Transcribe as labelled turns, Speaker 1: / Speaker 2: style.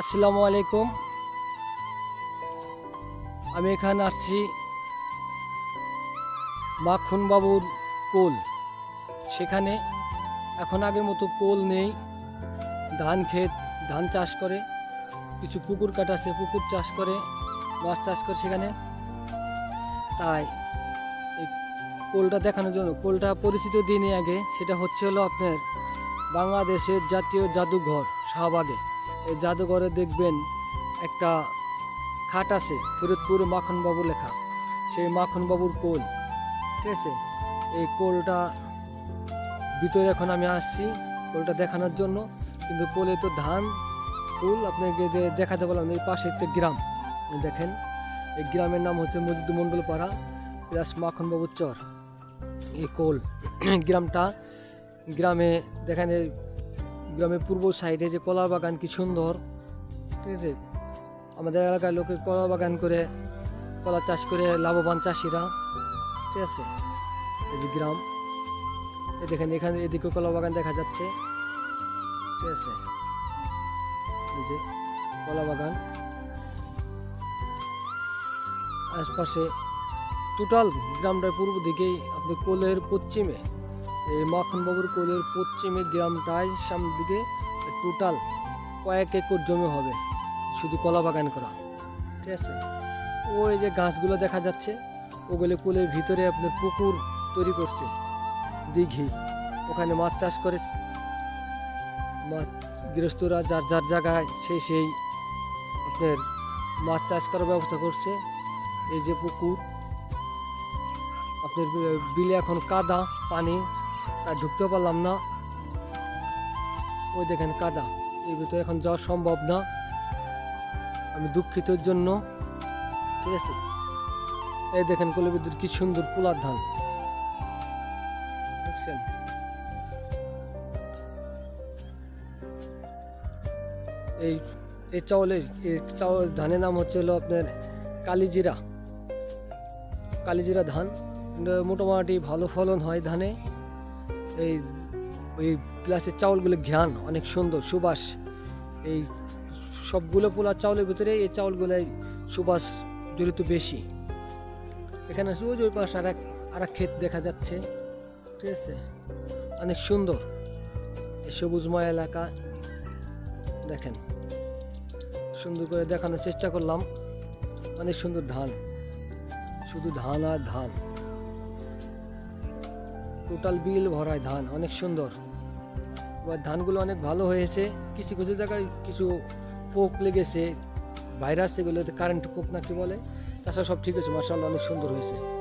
Speaker 1: আসসালামু আলাইকুম। আমি এখানে আসছি মাখন বাবুর কোল। সেখানে এখন আগের মতো কোল নেই। ধান ক্ষেত, ধান চাষ করে, কিছু পুকুর কাটা কাটাছে পুকুর চাষ করে, মাছ চাষ করে সেখানে। তাই এই কোলটা দেখানোর জন্য, কোলটা পরিচিত দিনে আগে, সেটা হচ্ছে হলো আপনার বাংলাদেশের জাতীয় জাদুঘর শাহবাগে। এই জাদুঘরে দেখবেন একটা খাট আছে ফরিদপুর মাখনবাবু লেখা। সেই মাখনবাবুর কোল, ঠিক আছে? এই কোলটা ভিতরে এখন আমি আসছি কোলটা দেখানোর জন্য। কিন্তু কোলে তো ধান, ফুল, আপনাকে যে দেখাতে বললাম, এই পাশে একটা গ্রাম। দেখেন, এই গ্রামের নাম হচ্ছে মজিদ মণ্ডল পাড়া, প্লাস মাখনবাবুর চর। এই কোল, গ্রামটা, গ্রামে দেখেন গ্রামের পূর্ব সাইডে যে কলা বাগান কি সুন্দর, ঠিক আছে? আমাদের এলাকার লোকের কলা বাগান করে, কলা চাষ করে লাভবান চাষিরা, ঠিক আছে? এই যে গ্রাম, এই দেখেন এখানে এদিকে কলা বাগান দেখা যাচ্ছে, ঠিক আছে? এই যে কলা বাগান। আশপাশে টোটাল গ্রামটার পূর্ব দিকেই, আপনি কোলের পশ্চিমে এই মাখনবাবুর কোলের পশ্চিমে গ্রামটায় সামনের দিকে টোটাল কয়েক একর জমি হবে, শুধু কলা বাগান করা। ঠিক আছে? ওই যে গাছগুলো দেখা যাচ্ছে, ওগুলো কোলের ভিতরে আপনার পুকুর তৈরি করছে, দিঘি। ওখানে মাছ চাষ করে, মাছ গৃহস্থরা যার যার জায়গায় সেই সেই আপনার মাছ চাষ করার ব্যবস্থা করছে। এই যে পুকুর, আপনার বিলে এখন কাদা, পানি তা ঢুকতে পারলাম না। ওই দেখেন কাদা, এর ভিতরে এখন যাওয়া সম্ভব না। আমি দুঃখিত এর জন্য। ঠিক আছে? এই দেখেন কলবিদ্যুৎ কি সুন্দর পোলার ধান। দেখছেন? এই এই চাউলের, এই চাউল ধানের নাম হচ্ছে হলো আপনার কালিজিরা। কালিজিরা ধান। মোটামুটি ভালো ফলন হয় ধানে। এই ওই প্লাসের চাউলগুলো ঘ্রাণ, অনেক সুন্দর, সুবাস। এই সবগুলো পোলা চাউলের ভিতরে এই চাউলগুলোই সুবাস জড়িত বেশি। এখানে ওই ওই পাশে আর এক আর এক ক্ষেত দেখা যাচ্ছে, ঠিক আছে? অনেক সুন্দর। এই সবুজময় এলাকা, দেখেন। সুন্দর করে দেখানোর চেষ্টা করলাম। অনেক সুন্দর ধান। শুধু ধান আর ধান। টোটাল বিল ভরায় ধান, অনেক সুন্দর। এবার ধানগুলো অনেক ভালো হয়েছে, কিছু কিছু জায়গায় কিছু পোক লেগেছে ভাইরাস এগুলোতে কারেন্ট পোক না কি বলে, তাছাড়া সব ঠিক আছে মার্শাল্লাহ অনেক সুন্দর হয়েছে।